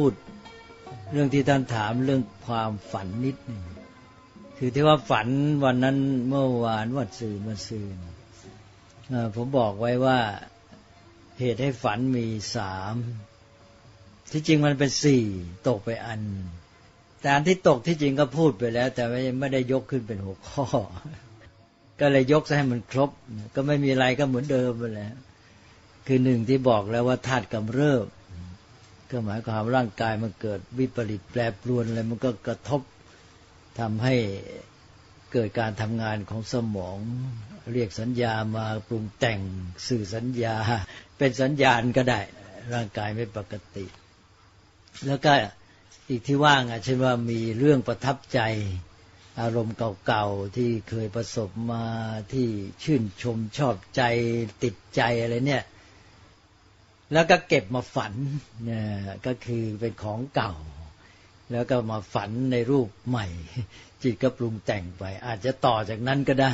พูดเรื่องที่ท่านถามเรื่องความฝันนิดหนึ่งคือที่ว่าฝันวันนั้นเมื่อวานวันซืนวันซืนเอ่อผมบอกไว้ว่าเหตุให้ฝันมีสามที่จริงมันเป็นสี่ตกไปอัน แต่อันที่ตกที่จริงก็พูดไปแล้ว แต่ไม่ไม่ได้ยกขึ้นเป็นหัวข้อ ก็เลยยกให้มันครบ ก็ไม่มีอะไรก็เหมือนเดิมไปแล้วคือหนึ่งที่บอกแล้วว่าธาตุกำเริบ ก็หมายความร่างกายมันเกิดวิปริตแปรปรวนอะไรมันก็กระทบทำให้เกิดการทำงานของสมอง เรียกสัญญามาปรุงแต่งสื่อสัญญา เป็นสัญญาณก็ได้ ร่างกายไม่ปกติ แล้วก็อีกที่ว่างอะเช่นว่ามีเรื่องประทับใจอารมณ์เก่าๆที่เคยประสบมาที่ชื่นชมชอบใจติดใจอะไรเนี่ย แล้วก็เก็บมาฝันเนี่ยก็คือเป็นของเก่า แล้วก็มาฝันในรูปใหม่ จิตก็ปรุงแต่งไป อาจจะต่อจากนั้นก็ได้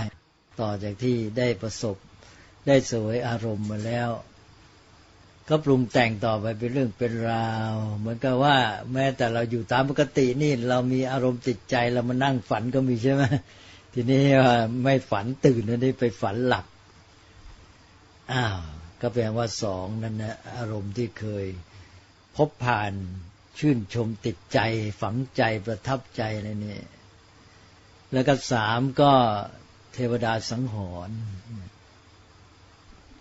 ต่อจากที่ได้ประสบ ได้สวยอารมณ์มาแล้ว ก็ปรุงแต่งต่อไปเป็นเรื่องเป็นราว เหมือนกับว่า แม้แต่เราอยู่ตามปกตินี่เรามีอารมณ์ติดใจเรามานั่งฝันก็มีใช่ไหมทีนี้ไม่ฝันตื่นนี่ไปฝันหลับอ้าว ก็แปลว่าสองนั่นนะอารมณ์ที่เคยพบผ่านชื่นชมติดใจ ฝังใจประทับใจอะไรนี่แล้วก็สามก็เทวดาสังหรณ์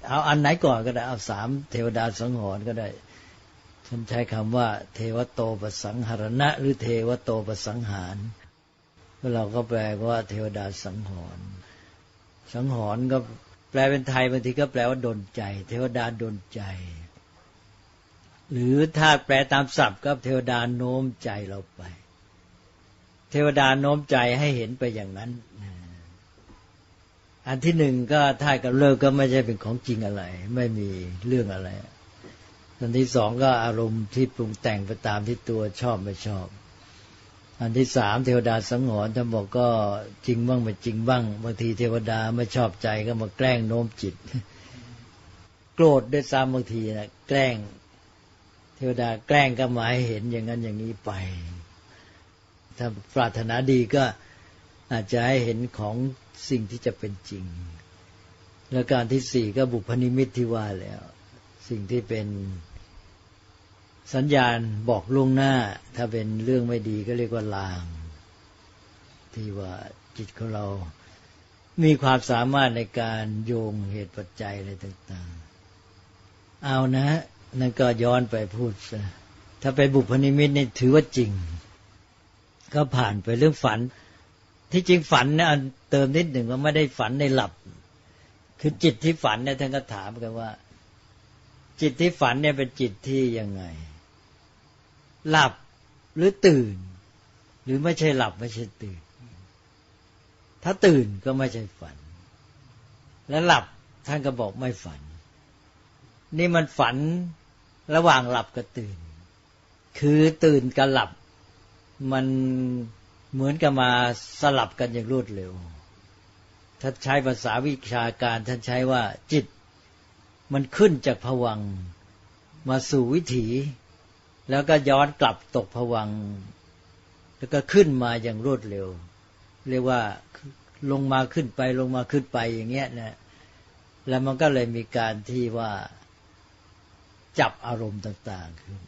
เอาอันไหนก่อนก็ได้เอาสามเทวดาสังหรณ์ก็ได้ฉันใช้คำว่า เทวโตประสังหรณะ หรือเทวโตประสังหารเราก็แปลว่าเทวดาสังหรณ์สังหรณ์ก็ แปลเป็นไทยบางทีก็แปลว่าดนใจ เทวดาดนใจ หรือถ้าแปลตามศัพท์ก็เทวดาโน้มใจเราไป เทวดาโน้มใจให้เห็นไปอย่างนั้น อันที่หนึ่งก็ถ้ากับเลิกก็ไม่ใช่เป็นของจริงอะไร ไม่มีเรื่องอะไรอันที่สองก็อารมณ์ที่ปรุงแต่งไปตามที่ตัวชอบไม่ชอบ อันที่สามเทวดาสังหรณ์ท่านบอกก็จริงบ้างไม่จริงบ้างบางทีเทวดาไม่ชอบใจก็มาแกล้งโน้มจิต โกรธด้วยซ้ำบางทีนะแกล้ง เทวดาแกล้งก็มาให้เห็นอย่างนั้นอย่างนี้ไป ถ้าปรารถนาดีก็อาจจะให้เห็นของสิ่งที่จะเป็นจริง แล้วการที่สี่ก็บุพนิมิตที่ว่าแล้ว สิ่งที่เป็น สัญญาณบอกล่วงหน้า ถ้าเป็นเรื่องไม่ดีก็เรียกว่าลาง ที่ว่าจิตของเรา มีความสามารถในการโยงเหตุปัจจัยอะไรต่างๆ เอานะนั่นก็ย้อนไปพูดซะถ้าไปบุพนิมิตนี่ถือว่าจริง ก็ผ่านไปเรื่องฝัน ที่จริงฝันเนี่ยเติมนิดหนึ่งว่าไม่ได้ฝันในหลับ คือจิตที่ฝันเนี่ยท่านก็ถามกันว่าจิตที่ฝันเนี่ยเป็นจิตที่ยังไง หลับหรือตื่น หรือไม่ใช่หลับไม่ใช่ตื่น ถ้าตื่นก็ไม่ใช่ฝัน และหลับท่านก็บอกไม่ฝัน นี่มันฝันระหว่างหลับกับตื่น คือตื่นกับหลับ มันเหมือนกับมาสลับกันอย่างรวดเร็วถ้าใช้ภาษาวิชาการท่านใช้ว่าจิต มันขึ้นจากผวังมาสู่วิถี แล้วก็ย้อนกลับตกผวัง แล้วก็ขึ้นมาอย่างรวดเร็ว เรียกว่าลงมาขึ้นไปลงมาขึ้นไปอย่างเงี้ยนะแล้วมันก็เลยมีการที่ว่าจับอารมณ์ต่างๆขึ้น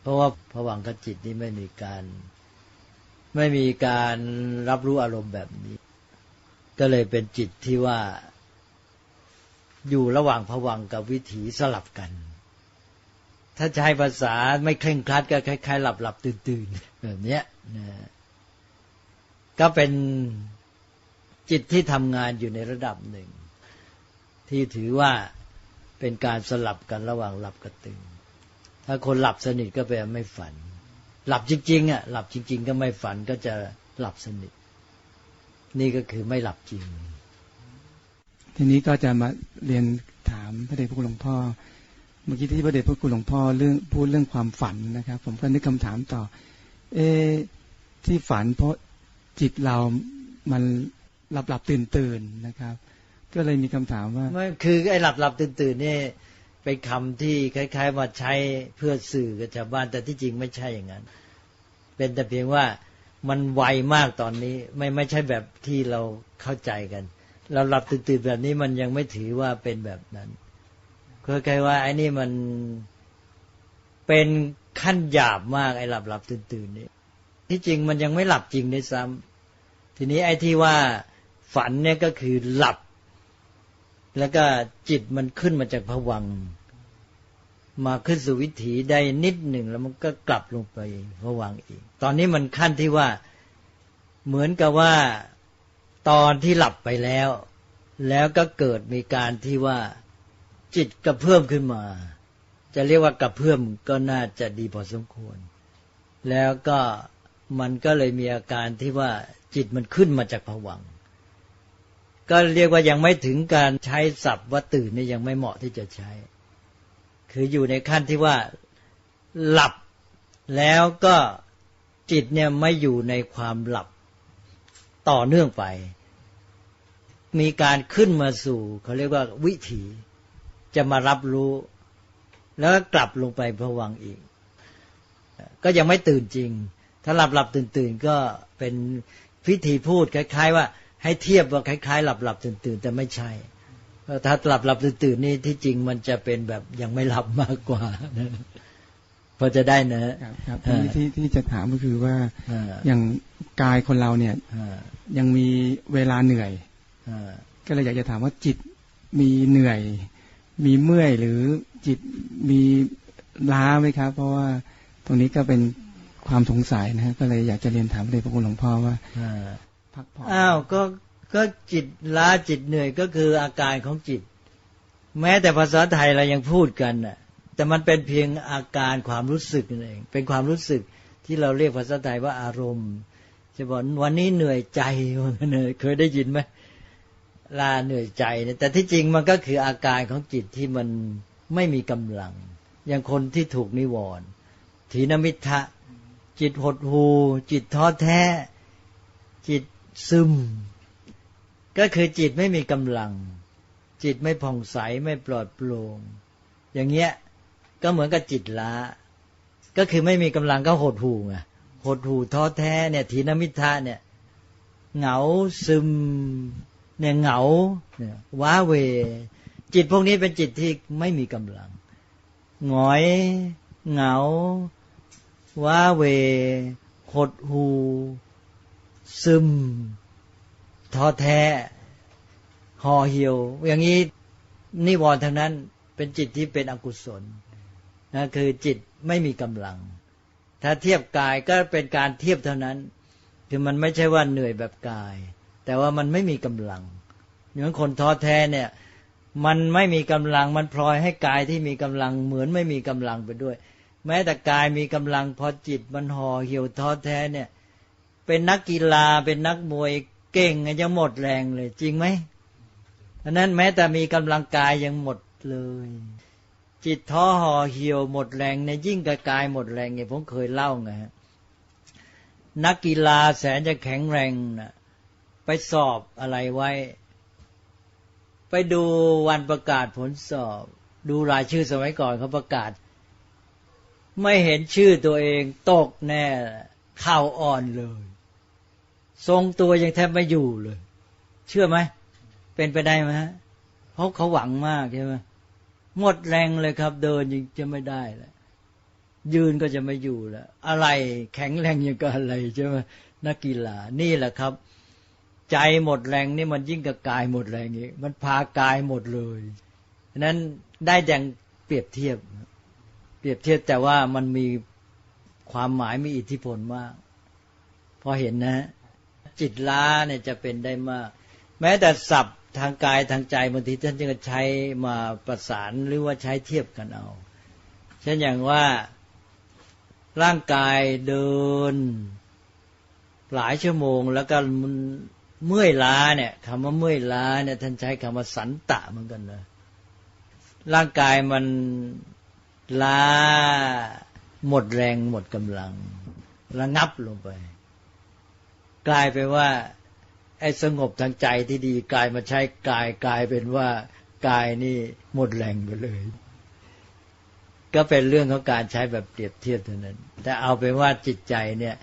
เพราะว่าผวังคจิตนี้ไม่มีการ ไม่มีการรับรู้อารมณ์แบบนี้ ก็เลยเป็นจิตที่ว่า อยู่ระหว่างผวังกับวิถีสลับกัน ถ้าใช้ภาษาไม่เคร่งครัดก็คล้ายๆหลับหลับตื่นตื่นแบบเนี้ยนะก็เป็นจิตที่ทำงานอยู่ในระดับหนึ่ง ที่ถือว่าเป็นการสลับกันระหว่างหลับกับตื่น ถ้าคนหลับสนิทก็แปลไม่ฝัน หลับจริงๆอะหลับจริง ๆ ก็ไม่ฝันก็จะหลับสนิท นี่ก็คือไม่หลับจริง ทีนี้ก็จะมาเรียนถามพระเดชพระคุณหลวงพ่อ มื่อกี้ที่พระเดชพระคุณหลวงพ่อเรื่องพูดเรื่องความฝันนะครับ ผมก็นึกคำถามต่อ เอที่ฝันเพราะจิตเรามันหลับหลับตื่นตื่นนะครับ ก็เลยมีคำถามว่าไม่คือไอ้หลับหลับตื่นตื่นนี่เป็นคำที่คล้ายๆมาใช้เพื่อสื่อกับชาวบ้านแต่ที่จริงไม่ใช่อย่างนั้น เป็นแต่เพียงว่ามันไวมากตอนนี้ ไม่ไม่ใช่แบบที่เราเข้าใจกัน เราหลับตื่นๆแบบนี้มันยังไม่ถือว่าเป็นแบบนั้น คล้ายๆว่าไอ้นี่มันเป็นขั้นหยาบมากไอ้หลับหลับตื่นตื่นนี่ที่จริงมันยังไม่หลับจริงด้วยซ้ำทีนี้ไอ้ที่ว่าฝันเนี่ยก็คือหลับ แล้วก็จิตมันขึ้นมาจากผวัง มาขึ้นสู่วิถีได้นิดหนึ่งแล้วมันก็กลับลงไปผวังอีก ตอนนี้มันขั้นที่ว่าเหมือนกับว่าตอนที่หลับไปแล้ว แล้วก็เกิดมีการที่ว่า จิตกระเพื่อมขึ้นมา จะเรียกว่ากระเพื่อมก็น่าจะดีพอสมควร แล้วก็มันก็เลยมีอาการที่ว่าจิตมันขึ้นมาจากผวัง ก็เรียกว่ายังไม่ถึงการใช้ศัพท์ว่าตื่นนี่ยังไม่เหมาะที่จะใช้ คืออยู่ในขั้นที่ว่าหลับ แล้วก็จิตเนี่ยไม่อยู่ในความหลับต่อเนื่องไป มีการขึ้นมาสู่เขาเรียกว่าวิถี จะมารับรู้ แล้วก็กลับลงไปผวังอีก ก็ยังไม่ตื่นจริง ถ้าหลับหลับตื่นตื่นก็เป็นพิธีพูดคล้าย ๆ ว่า ให้เทียบว่าคล้ายๆ หลับหลับตื่นตื่นแต่ไม่ใช่ถ้าหลับหลับตื่นตื่นนี่ที่จริงมันจะเป็นแบบยังไม่หลับมากกว่าพอจะได้นะครับครับที่ที่จะถามก็คือว่าอย่างกายคนเราเนี่ยยังมีเวลาเหนื่อยก็เลยอยากจะถามว่าจิตมีเหนื่อย มีเมื่อยหรือจิตมีล้าไหมครับ เพราะว่าตรงนี้ก็เป็นความสงสัยนะฮะก็เลยอยากจะเรียนถามเลยพระคุณหลวงพ่อว่าพักผ่อนอ้าวก็ก็จิตล้าจิตเหนื่อยก็คืออาการของจิต แม้แต่ภาษาไทยเรายังพูดกันน่ะ แต่มันเป็นเพียงอาการความรู้สึกนั่นเอง เป็นความรู้สึกที่เราเรียกภาษาไทยว่าอารมณ์จะบอกวันนี้เหนื่อยใจเคยได้ยินไหม ลาเหนื่อยใจเนี่ยแต่ที่จริงมันก็คืออาการของจิตที่มันไม่มีกำลัง อย่างคนที่ถูกนิวรณ์ถีนมิทะจิตหดหู จิตท้อแท้ จิตซึม ก็คือจิตไม่มีกำลัง จิตไม่ผ่องใสไม่ปลอดโปร่งอย่างเงี้ยก็เหมือนกับจิตล้า ก็คือไม่มีกำลังก็หดหูไงหดหูท้อแท้เนี่ยถีนมิทะเนี่ยเหงาซึม เนี่ยเหงาเนี่ยว้าเว จิตพวกนี้เป็นจิตที่ไม่มีกำลังหงอย เหงา ว้าเว หดหู ซึมท้อแท้ห่อเหี่ยว อย่างนี้นิวรณ์ทั้งนั้นเป็นจิตที่เป็นอกุศลนะคือจิตไม่มีกำลัง ถ้าเทียบกายก็เป็นการเทียบเท่านั้น คือมันไม่ใช่ว่าเหนื่อยแบบกาย แต่ว่ามันไม่มีกำลังเหมือนคนท้อแท้เนี่ย มันไม่มีกำลังมันพลอยให้กายที่มีกำลังเหมือนไม่มีกำลังไปด้วย แม้แต่กายมีกำลังพอจิตมันห่อเหี่ยวท้อแท้เนี่ย เป็นนักกีฬาเป็นนักมวยเก่งยังหมดแรงเลย จริงไหมอันนั้นแม้แต่มีกำลังกายยังหมดเลย จิตท้อห่อเหี่ยวหมดแรงในยิ่งกับกายหมดแรงไงผมเคยเล่าไงนักกีฬาแสนจะแข็งแรงนะ ไปสอบอะไรไว้ ไปดูวันประกาศผลสอบ ดูรายชื่อสมัยก่อนเขาประกาศ ไม่เห็นชื่อตัวเองตกแน่ข่าวอ่อนเลย ทรงตัวยังแทบไม่อยู่เลย เชื่อไหม เป็นไปได้ไหมฮะเพราะเขาหวังมากใช่ไหมหมดแรงเลยครับ เดินยังจะไม่ได้แล้วยืนก็จะไม่อยู่แล้ว อะไรแข็งแรงยังก็อะไรใช่ไหมนักกีฬานี่แหละครับ ใจหมดแรงนี่มันยิ่งกับกายหมดแรงอีกมันพากายหมดเลยนั้นได้แดงเปรียบเทียบ เปรียบเทียบแต่ว่ามันมีความหมายมีอิทธิพลมาก พอเห็นนะ จิตล้าเนี่ยจะเป็นได้มาก แม้แต่ศัพท์ทางกายทางใจบางทีท่านจะใช้มาประสานหรือว่าใช้เทียบกันเอา เช่นอย่างว่าร่างกายเดิน หลายชั่วโมงแล้วก็มัน เมื่อยล้าเนี่ยคำว่าเมื่อยล้าเนี่ยท่านใช้คำว่าสันตะเหมือนกันนะร่างกายมันล้าหมดแรงหมดกำลัง ระงับลงไป กลายไปว่า ไอ้สงบทางใจที่ดีกลายมาใช้กายกลายเป็นว่ากายนี่หมดแรงไปเลย ก็เป็นเรื่องของการใช้แบบเปรียบเทียบเท่านั้น แต่เอาเป็นว่าจิตใจเนี่ย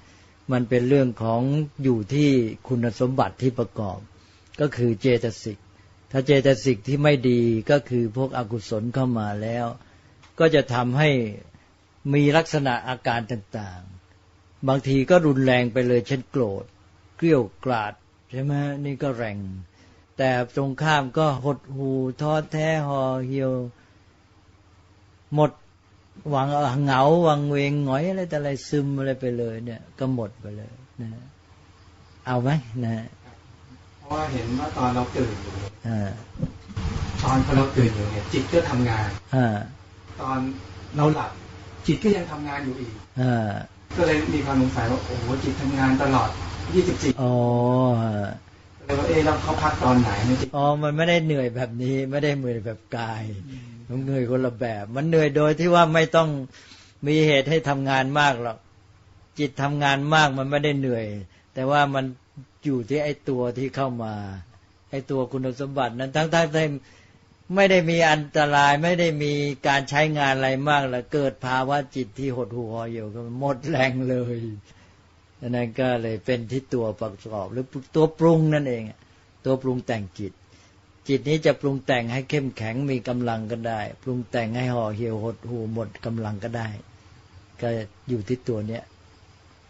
มันเป็นเรื่องของอยู่ที่คุณสมบัติที่ประกอบ ก็คือเจตสิก ถ้าเจตสิกที่ไม่ดีก็คือพวกอกุศลเข้ามาแล้ว ก็จะทำให้มีลักษณะอาการต่างๆ บางทีก็รุนแรงไปเลยเช่นโกรธ เกลี้ยวกราดใช่ไหมนี่ก็แรงแต่ตรงข้ามก็หดหูท้อแท้ห่อเหี่ยว หมด วังเหงาวังเวงหงอยอะไรแต่อะไรซึมอะไรไปเลย เนี่ย ก็หมดไปเลยนะเอาไหมนะเพราะว่าเห็นว่าตอนเราตื่นอยู่อ่าตอนพอเราตื่นอยู่เนี่ย จิตก็ทำงานอ่าตอนเราหลับ จิตก็ยังทำงานอยู่อีกอ่าก็เลยมีความสงสัยว่าโอ้โหจิตทำงานตลอด24อ๋อเลยว่าเอ๊ะแล้วเขาพักตอนไหนเนี่ยจิตอ๋อมันไม่ได้เหนื่อยแบบนี้ ไม่ได้เหนื่อยแบบกาย มันเหนื่อยคนละแบบ มันเหนื่อยโดยที่ว่าไม่ต้องมีเหตุให้ทำงานมากหรอกจิตทำงานมากมันไม่ได้เหนื่อย แต่ว่ามันอยู่ที่ไอ้ตัวที่เข้ามา ไอ้ตัวคุณสมบัตินั้นทั้งๆที่ไม่ได้มีอันตรายไม่ได้มีการใช้งานอะไรมากแล้วเกิดภาวะจิตที่หดหู่หอเหี่ก็หมดแรงเลยดังนั้นก็เลยเป็นที่ตัวประกอบหรือตัวปรุงนั่นเอง ตัวปรุงแต่งจิต จิตนี้จะปรุงแต่งให้เข้มแข็งมีกำลังก็ได้ ปรุงแต่งให้ห่อเหี่ยวหดหูหมดกำลังก็ได้ ก็อยู่ที่ตัวเนี้ย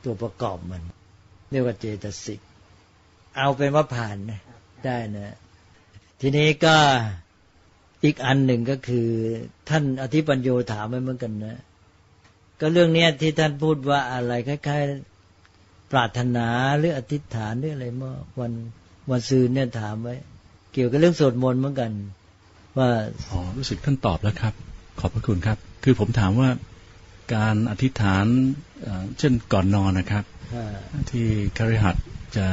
ตัวประกอบมัน เรียกว่าเจตสิก เอาเป็นว่าผ่านได้นะทีนี้ก็อีกอันหนึ่งก็คือ ท่านอธิปัญโยถามไว้เหมือนกันนะ ก็เรื่องเนี้ยที่ท่านพูดว่าอะไรคล้ายๆ ปรารถนาหรืออธิษฐานหรืออะไรเมื่อวันวันซืนเนี่ยถามไว้ เกี่ยวกับเรื่องสวดมนต์เหมือนกัน ว่าอ๋อรู้สึกท่านตอบแล้วครับ ขอบพระคุณครับ คือผมถามว่าการอธิษฐานเอ่อเช่นก่อนนอนนะครับอ่าที่คฤหัสถ์จะ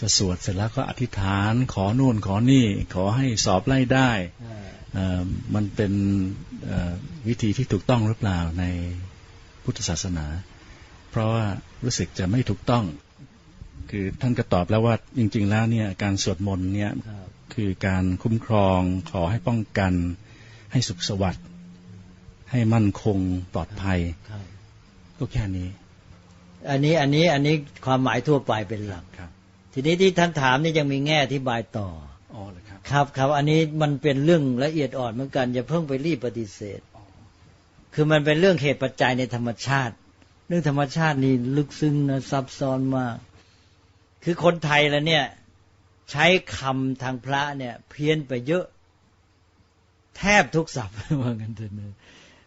จะสวดเสร็จแล้วก็อธิษฐานขอโน่นขอนี่ ขอให้สอบไล่ได้อ่าเอ่อมันเป็นเอ่อวิธีที่ถูกต้องหรือเปล่าในพุทธศาสนา เพราะว่ารู้สึกจะไม่ถูกต้อง คือท่านก็ตอบแล้วว่าจริง ๆ แล้วเนี่ยการสวดมนต์เนี่ยครับคือการคุ้มครองขอให้ป้องกัน ให้สุขสวัสดิ์ให้มั่นคงปลอดภัยครับก็แค่นี้ อันนี้อันนี้อันนี้ความหมายทั่วไปเป็นหลักครับ ทีนี้ที่ท่านถามนี่ยังมีแง่อธิบายต่ออ๋อเลยครับครับครับอันนี้มันเป็นเรื่องละเอียดอ่อนเหมือนกันอย่าเพิ่งไปรีบปฏิเสธ คือมันเป็นเรื่องเหตุปัจจัยในธรรมชาติ เรื่องธรรมชาตินี่ลึกซึ้งนะซับซ้อนมาก คือคนไทยแล้วเนี่ยใช้คำทางพระเนี่ย เพี้ยนไปเยอะ แทบทุกศัพท์ว่ากันเถอะ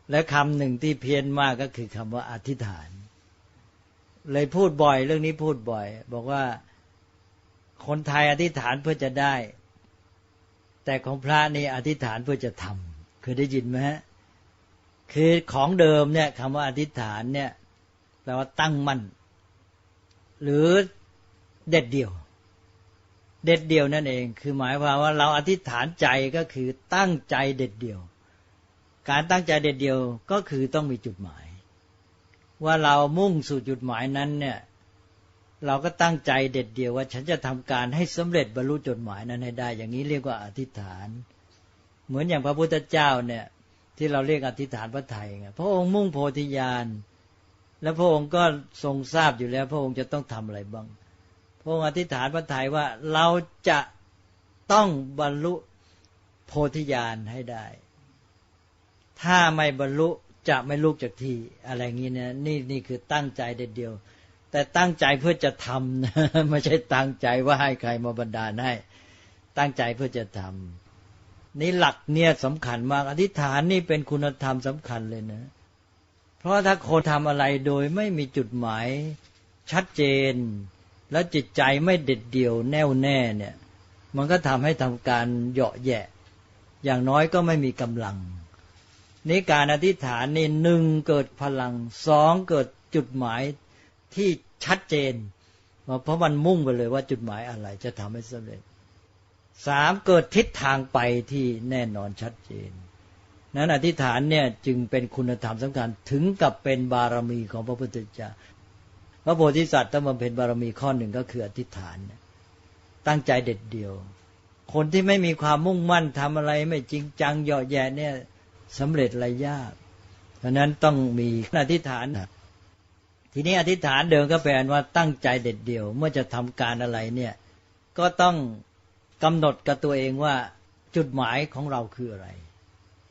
และคำหนึ่งที่เพี้ยนมากก็คือคำว่าอธิษฐาน เลยพูดบ่อย เรื่องนี้พูดบ่อย บอกว่าคนไทยอธิษฐานเพื่อจะได้ แต่ของพระนี่อธิษฐานเพื่อจะทำเคยได้ยินไหมฮะคือของเดิมเนี่ยคำว่าอธิษฐานเนี่ยแปลว่าตั้งมั่นหรือ เด็ดเดี่ยว เด็ดเดี่ยวนั่นเอง คือหมายความว่าเราอธิษฐานใจก็คือตั้งใจเด็ดเดี่ยว การตั้งใจเด็ดเดี่ยวก็คือต้องมีจุดหมาย ว่าเรามุ่งสู่จุดหมายนั้นเนี่ยเราก็ตั้งใจเด็ดเดี่ยวว่าฉันจะทำการให้สำเร็จบรรลุจุดหมายนั้นให้ได้ อย่างนี้เรียกว่าอธิษฐาน เหมือนอย่างพระพุทธเจ้าเนี่ยที่เราเรียกอธิษฐานพระไทยไงพระองค์มุ่งโพธิญาณและพระองค์ก็ทรงทราบอยู่แล้ว พระองค์จะต้องทำอะไรบ้าง พระองค์อธิษฐานพระไทยว่าเราจะต้องบรรลุโพธิญาณให้ได้ ถ้าไม่บรรลุจะไม่ลุกจากที่อะไรงี้นะนี่นี่คือตั้งใจเด็ดเดียว แต่ตั้งใจเพื่อจะทำนะไม่ใช่ตั้งใจว่าให้ใครมาบันดาลให้ ตั้งใจเพื่อจะทำนี่หลักเนี่ยสำคัญมาก อธิษฐานนี่เป็นคุณธรรมสำคัญเลยนะ เพราะถ้าคนทำอะไรโดยไม่มีจุดหมายชัดเจน แล้วจิตใจไม่เด็ดเดี่ยวแน่วแน่เนี่ย มันก็ทำให้ทำการเหยาะแยะ อย่างน้อยก็ไม่มีกำลังนี่การอธิษฐานนี่หนึ่งเกิดพลังสองเกิดจุดหมายที่ชัดเจน เพราะมันมุ่งไปเลยว่าจุดหมายอะไรจะทำให้สำเร็จสามเกิดทิศทางไปที่แน่นอนชัดเจน นั้นอธิษฐานเนี่ยจึงเป็นคุณธรรมสำคัญถึงกับเป็นบารมีของพระพุทธเจ้า พระโพธิสัตว์ต้องบำเพ็ญบารมีข้อหนึ่งก็คืออธิษฐาน ตั้งใจเด็ดเดียว คนที่ไม่มีความมุ่งมั่นทำอะไรไม่จริงจังเหยาะแยะเนี่ยสำเร็จอะไรยากเพราะนั้นต้องมีอธิษฐานทีนี้อธิษฐานเดิมก็แปลว่าตั้งใจเด็ดเดี่ยว เมื่อจะทำการอะไรเนี่ยก็ต้องกำหนดกับตัวเองว่าจุดหมายของเราคืออะไร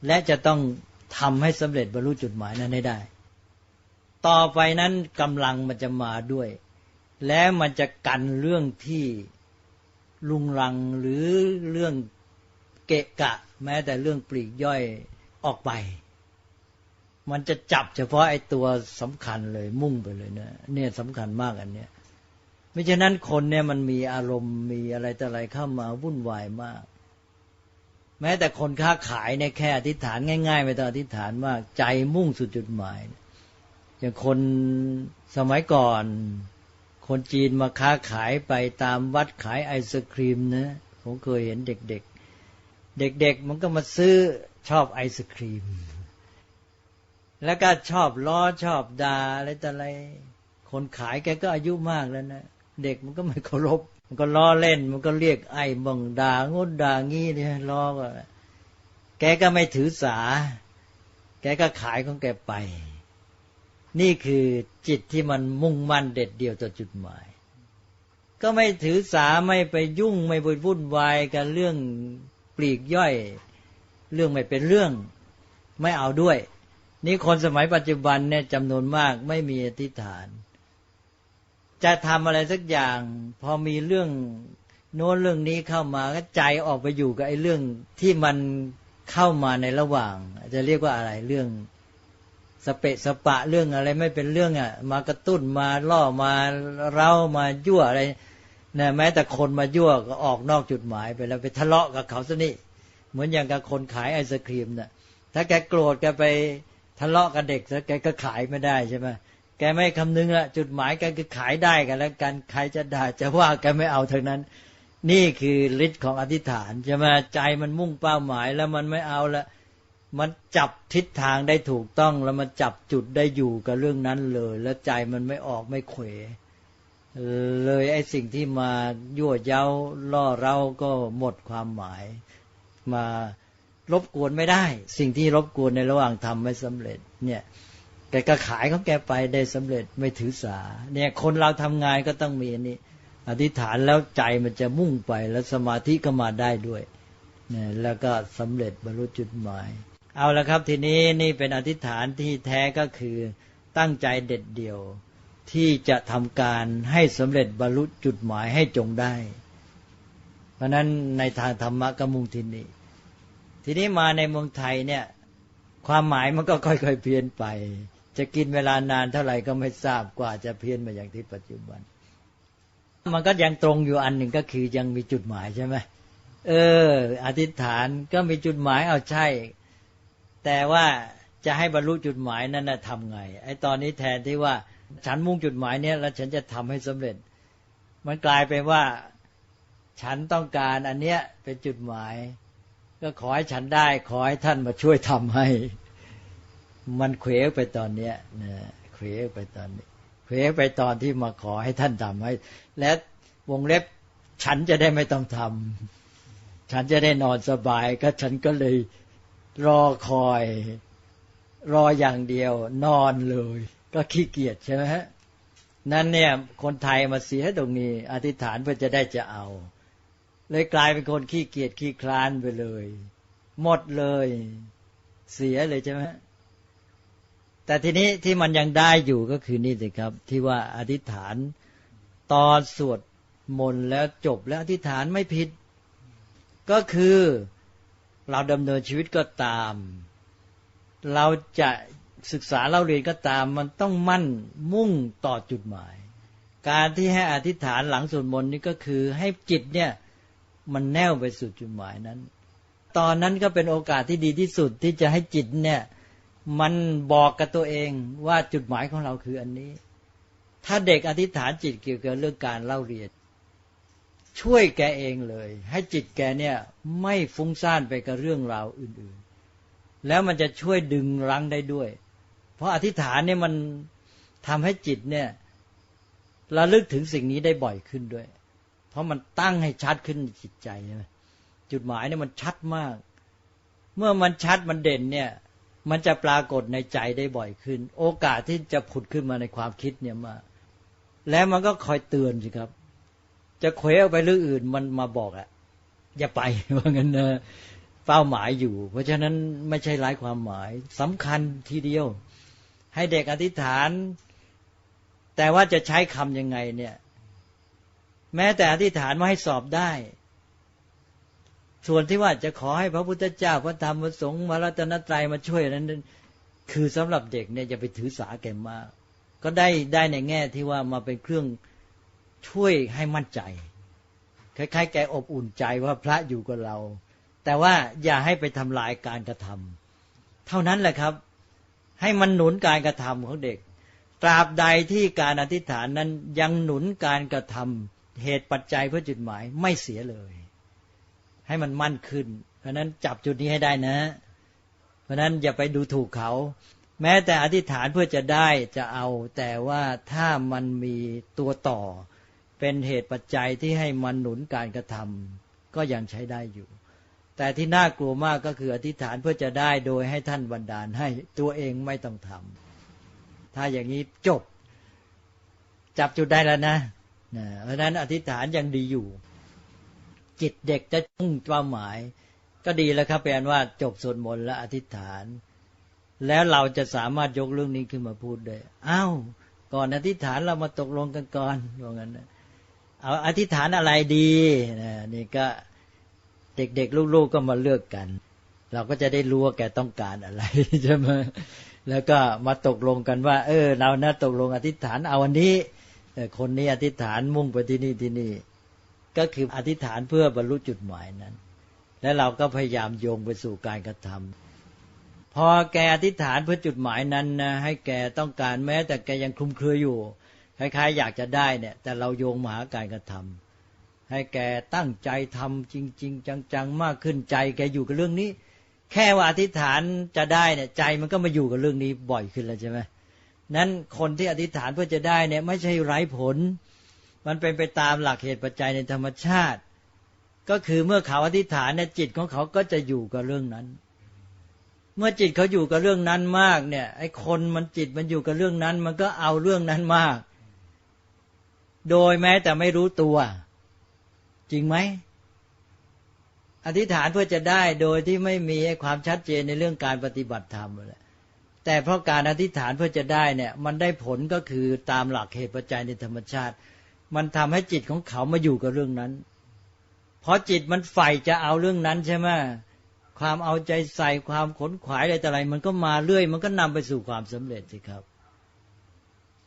และจะต้องทำให้สำเร็จบรรลุจุดหมายนั้นให้ได้ ต่อไปนั้นกำลังมันจะมาด้วย และมันจะกันเรื่องที่ลุงลังหรือเรื่องเกะกะ แม้แต่เรื่องปลีกย่อยออกไป มันจะจับเฉพาะไอ้ตัวสำคัญเลยมุ่งไปเลยเนะเนี่ยสำคัญมากอันเนี้ยไม่ฉะนั้นคนเนี่ยมันมีอารมณ์มีอะไรแต่อะไรเข้ามาวุ่นวายมาก แม้แต่คนค้าขายเนี่ยแค่อธิษฐานง่าย ๆ ไม่ต้องอธิษฐานมากใจมุ่งสุดจุดหมาย อย่างคนสมัยก่อน คนจีนมาค้าขายไปตามวัดขายไอศครีมนะผมเคยเห็นเด็กๆ เด็กๆ มันก็มาซื้อชอบไอศครีม แล้วก็ชอบล้อชอบดาอะไรต่อะไร คนขายแกก็อายุมากแล้วนะ เด็กมันก็ไม่เคารพ มันก็ล้อเล่น มันก็เรียกไอ้บังด่างดด่างี้เนี่ยล้อก็แกก็ไม่ถือสา แกก็ขายของแกไป นี่คือจิตที่มันมุ่งมั่นเด็ดเดี่ยวต่อจุดหมาย ก็ไม่ถือสาไม่ไปยุ่งไม่ไปวุ่นวายกับเรื่องปลีกย่อย เรื่องไม่เป็นเรื่องไม่เอาด้วย นี่คนสมัยปัจจุบันเนี่ยจำนวนมากไม่มีอธิษฐาน จะทำอะไรสักอย่าง พอมีเรื่องโน้นเรื่องนี้เข้ามาก็ใจออกไปอยู่กับไอ้เรื่องที่มันเข้ามาในระหว่าง จะเรียกว่าอะไรเรื่อง สเปะสปะเรื่องอะไรไม่เป็นเรื่องอะ มากระตุ้นมาล่อมาเร้ามายั่วอะไรนะแม้แต่คนมายั่วก็ออกนอกจุดหมายไปแล้วไปทะเลาะกับเขาซะนี่เหมือนอย่างกับคนขายไอศครีมนะ่ะถ้าแกโกรธแกไปทะเลาะกับเด็กซะแกก็ขายไม่ได้ใช่ไหมแกไม่คำนึงละจุดหมายแกคือขายได้กันแล้วกันใครจะด่าจะว่าแกไม่เอาทั้งนั้น นี่คือฤทธิ์ของอธิษฐานใช่ไหมใจมันมุ่งเป้าหมายแล้วมันไม่เอาละ มันจับทิศทางได้ถูกต้องแล้วมันจับจุดได้อยู่กับเรื่องนั้นเลย แล้วใจมันไม่ออกไม่เขวเลยไอ้สิ่งที่มายั่วเย้าล่อเราก็หมดความหมาย มารบกวนไม่ได้ สิ่งที่รบกวนในระหว่างทำไม่สำเร็จ เนี่ยแกก็ขายของแกไปได้สำเร็จไม่ถือสา เนี่ย คนเราทำงานก็ต้องมีนี้อธิษฐานแล้วใจมันจะมุ่งไปแล้วสมาธิก็มาได้ด้วยเนี่ยแล้วก็สำเร็จบรรลุจุดหมาย เอาละครับทีนี้นี่เป็นอธิษฐานที่แท้ก็คือตั้งใจเด็ดเดี่ยวที่จะทำการให้สำเร็จบรรลุจุดหมายให้จงได้ เพราะนั้นในทางธรรมะก็มุ่งที่นี่ทีนี้มาในเมืองไทยเนี่ยความหมายมันก็ค่อยๆเพี้ยนไป จะกินเวลานานเท่าไหร่ก็ไม่ทราบกว่าจะเพี้ยนมาอย่างที่ปัจจุบัน มันก็ยังตรงอยู่อันหนึ่งก็คือยังมีจุดหมายใช่ไหมเออ อธิษฐานก็มีจุดหมายเอาใช่ แต่ว่าจะให้บรรลุจุดหมายนั้นนะทำไง ไอ้ตอนนี้แทนที่ว่าฉันมุ่งจุดหมายเนี้ยแล้วฉันจะทำให้สำเร็จ มันกลายเป็นว่า ฉันต้องการอันเนี้ยเป็นจุดหมาย ก็ขอให้ฉันได้ ขอให้ท่านมาช่วยทำให้ มันเขวไปตอนเนี้ยนะเขวไปตอนนี้เขวไปตอนที่มาขอให้ท่านทำให้ และวงเล็บฉันจะได้ไม่ต้องทำฉันจะได้นอนสบาย ก็ฉันก็เลย รอคอย รออย่างเดียว นอนเลย ก็ขี้เกียจใช่ไหมฮะนั่นเนี่ยคนไทยมาเสียตรงนี้ อธิษฐานเพื่อจะได้จะเอา เลยกลายเป็นคนขี้เกียจขี้คลานไปเลย หมดเลย เสียเลยใช่ไหมแต่ทีนี้ที่มันยังได้อยู่ก็คือนี่สิครับ ที่ว่าอธิษฐานตอนสวดมนต์แล้วจบแล้วอธิษฐานไม่ผิด ก็คือ เราดำเนินชีวิตก็ตาม เราจะศึกษาเราเรียนก็ตาม มันต้องมั่นมุ่งต่อจุดหมาย การที่ให้อธิษฐานหลังสวดมนต์นี่ก็คือให้จิตเนี่ยมันแน่วไปสู่จุดหมายนั้น ตอนนั้นก็เป็นโอกาสที่ดีที่สุดที่จะให้จิตเนี่ยมันบอกกับตัวเองว่าจุดหมายของเราคืออันนี้ ถ้าเด็กอธิษฐานจิตเกี่ยวกับเรื่องการเล่าเรียน ช่วยแกเองเลย ให้จิตแกเนี่ยไม่ฟุ้งซ่านไปกับเรื่องราวอื่นๆ แล้วมันจะช่วยดึงรั้งได้ด้วย เพราะอธิษฐานเนี่ยมันทำให้จิตเนี่ยระลึกถึงสิ่งนี้ได้บ่อยขึ้นด้วย เพราะมันตั้งให้ชัดขึ้นในจิตใจจุดหมายเนี่ยมันชัดมาก เมื่อมันชัดมันเด่นเนี่ย มันจะปรากฏในใจได้บ่อยขึ้น โอกาสที่จะผุดขึ้นมาในความคิดเนี่ยมา แล้วมันก็คอยเตือนสิครับ จะเควอไปเรื่องอื่นมันมาบอกอะอย่าไปว่างั้นนะเป้าหมายอยู่ เพราะฉะนั้นไม่ใช่ไร้ความหมายสำคัญทีเดียว ให้เด็กอธิษฐาน แต่ว่าจะใช้คำยังไงเนี่ย แม้แต่อธิษฐานว่าให้สอบได้ ส่วนที่ว่าจะขอให้พระพุทธเจ้าพระธรรมพระสงฆ์มารัตนตรัยมาช่วยนั้นคือสำหรับเด็กเนี่ยจะไปถือสาแก่มาก ก็ได้ได้ในแง่ที่ว่ามาเป็นเครื่อง ช่วยให้มั่นใจ คล้ายๆ แกอบอุ่นใจว่าพระอยู่กับเรา แต่ว่าอย่าให้ไปทำลายการกระทำเท่านั้นแหละครับ ให้มันหนุนการกระทำของเด็ก ตราบใดที่การอธิษฐานนั้นยังหนุนการกระทำเหตุปัจจัยเพื่อจุดหมายไม่เสียเลย ให้มันมั่นขึ้น เพราะนั้นจับจุดนี้ให้ได้นะ เพราะนั้นอย่าไปดูถูกเขา แม้แต่อธิษฐานเพื่อจะได้จะเอา แต่ว่าถ้ามันมีตัวต่อ เป็นเหตุปัจจัยที่ให้มันหนุนการกระทำก็ยังใช้ได้อยู่ แต่ที่น่ากลัวมากก็คืออธิษฐานเพื่อจะได้โดยให้ท่านบันดาลให้ตัวเองไม่ต้องทำถ้าอย่างนี้จบ จับจุดได้แล้วนะเพราะนั้นอธิษฐานยังดีอยู่ จิตเด็กจะมุ่งเป้าหมาย ก็ดีแล้วครับเป็นว่าจบสวดมนต์และอธิษฐาน แล้วเราจะสามารถยกเรื่องนี้ขึ้นมาพูดได้อ้าวก่อนอธิษฐานเรามาตกลงกันก่อนว่างั้น เอาอธิษฐานอะไรดีนี่ก็เด็กๆ ลูกๆก็มาเลือกกัน เราก็จะได้รู้ว่าแกต้องการอะไรใช่ไหมแล้วก็มาตกลงกันว่า เออ เรานะตกลงอธิษฐานเอาวันนี้คนนี้อธิษฐานมุ่งไปที่นี่ที่นี่ ก็คืออธิษฐานเพื่อบรรลุจุดหมายนั้น แล้วเราก็พยายามโยงไปสู่การกระทำพอแกอธิษฐานเพื่อจุดหมายนั้นนะให้แกต้องการแม้แต่แกยังคลุมเครืออยู่ คล้ายๆอยากจะได้เนี่ย แต่เราโยงมหาการกระทำให้แกตั้งใจทำจริง ๆ จังๆ มากขึ้นใจ แกอยู่กับเรื่องนี้ แค่ว่าอธิษฐานจะได้เนี่ย ใจมันก็มาอยู่กับเรื่องนี้บ่อยขึ้นแล้วใช่ไหมนั้นคนที่อธิษฐานเพื่อจะได้เนี่ย ไม่ใช่ไร้ผล มันเป็นไปตามหลักเหตุปัจจัยในธรรมชาติ ก็คือเมื่อเขาอธิษฐานเนี่ยจิตของเขาก็จะอยู่กับเรื่องนั้น เมื่อจิตเขาอยู่กับเรื่องนั้นมากเนี่ยไอ้คนมันจิตมันอยู่กับเรื่องนั้น มันก็เอาเรื่องนั้นมาก โดยแม้แต่ไม่รู้ตัว จริงไหมอธิษฐานเพื่อจะได้โดยที่ไม่มีความชัดเจนในเรื่องการปฏิบัติธรรมเลยแต่เพราะการอธิษฐานเพื่อจะได้เนี่ยมันได้ผลก็คือตามหลักเหตุปัจจัยในธรรมชาติ มันทำให้จิตของเขามาอยู่กับเรื่องนั้นเพราะจิตมันใฝ่จะเอาเรื่องนั้นใช่ไหมความเอาใจใส่ความขนขวายอะไรแต่อะไร มันก็มาเรื่อย มันก็นำไปสู่ความสำเร็จสิครับ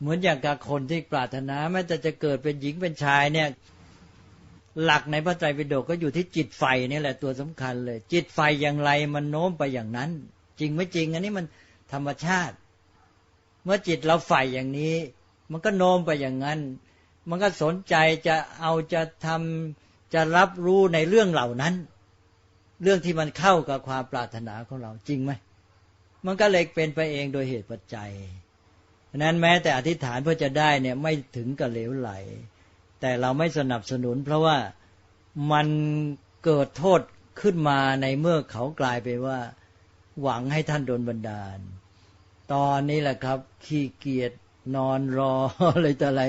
เหมือนอย่างกับคนที่ปรารถนาแม้แต่จะเกิดเป็นหญิงเป็นชายเนี่ย หลักในพระไตรปิฎกก็อยู่ที่จิตไฟนี่แหละตัวสำคัญเลย จิตไฟอย่างไรมันโน้มไปอย่างนั้น จริงไม่จริง อันนี้มันธรรมชาติ เมื่อจิตเราไฟอย่างนี้ มันก็โน้มไปอย่างนั้น มันก็สนใจจะเอาจะทำจะรับรู้ในเรื่องเหล่านั้น เรื่องที่มันเข้ากับความปรารถนาของเราจริงไหมมันก็เลยเป็นไปเองโดยเหตุปัจจัย นั้นแม้แต่อธิษฐานเพื่อจะได้เนี่ยไม่ถึงกับเหลวไหล แต่เราไม่สนับสนุน เพราะว่ามันเกิดโทษขึ้นมาในเมื่อเขากลายไปว่า หวังให้ท่านโดนบันดาล ตอนนี้แหละครับ ขี้เกียจนอนรออะไรแต่อะไร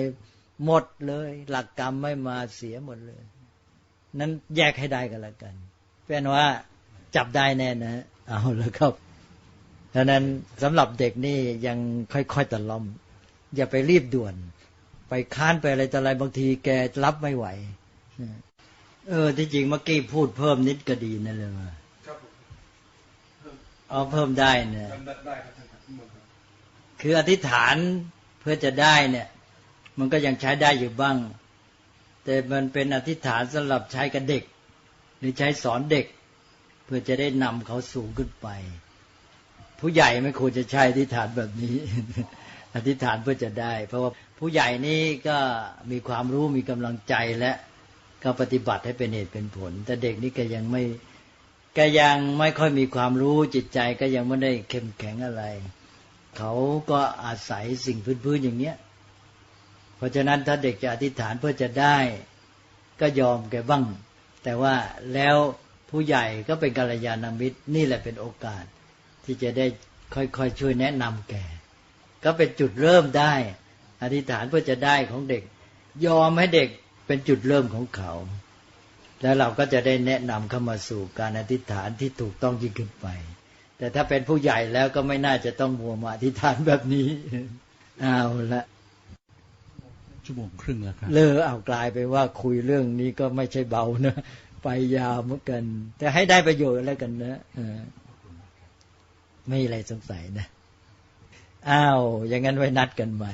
หมดเลย หลักกรรมไม่มาเสียหมดเลย นั้นแยกให้ได้กันละกันเป็นว่าจับได้แน่นะ เอาแล้วครับ ดังนั้นสำหรับเด็กนี่ยังค่อยๆตะล่อม อย่าไปรีบด่วน ไปค้านไปอะไรแต่อะไรบางทีแกรับไม่ไหว เออ ที่จริงเมื่อกี้พูดเพิ่มนิดก็ดีนั่นเลยว่าเอาเพิ่มได้เนี่ยคืออธิษฐานเพื่อจะได้เนี่ย มันก็ยังใช้ได้อยู่บ้าง แต่มันเป็นอธิษฐานสำหรับใช้กับเด็ก หรือใช้สอนเด็ก เพื่อจะได้นำเขาสูงขึ้นไป ผู้ใหญ่ไม่ควรจะใช้อธิษฐานแบบนี้ อธิษฐานเพื่อจะได้ เพราะว่าผู้ใหญ่นี่ก็มีความรู้มีกำลังใจและก็ปฏิบัติให้เป็นเหตุเป็นผล แต่เด็กนี่ก็ยังไม่ก็ยังไม่ค่อยมีความรู้จิตใจก็ยังไม่ได้เข้มแข็งอะไร เขาก็อาศัยสิ่งพื้นๆอย่างเนี้ย เพราะฉะนั้นถ้าเด็กจะอธิษฐานเพื่อจะได้ ก็ยอมแกบ้าง แต่ว่าแล้วผู้ใหญ่ก็เป็นกัลยาณมิตรนี่แหละเป็นโอกาส ที่จะได้ค่อยๆช่วยแนะนำแกก็เป็นจุดเริ่มได้ อธิษฐานเพื่อจะได้ของเด็ก ยอมให้เด็กเป็นจุดเริ่มของเขา แล้วเราก็จะได้แนะนำเข้ามาสู่การอธิษฐานที่ถูกต้องยิ่งขึ้นไป แต่ถ้าเป็นผู้ใหญ่แล้วก็ไม่น่าจะต้องมัวมาอธิษฐานแบบนี้เอาละชั่วโมงครึ่งแล้วครับเลอเอากลายไปว่าคุยเรื่องนี้ก็ไม่ใช่เบานะไปยาวเหมือนกัน แต่ให้ได้ประโยชน์แล้วกันนะเออ ไม่มีอะไรสงสัยนะ อ้าว อย่างนั้นไว้นัดกันใหม่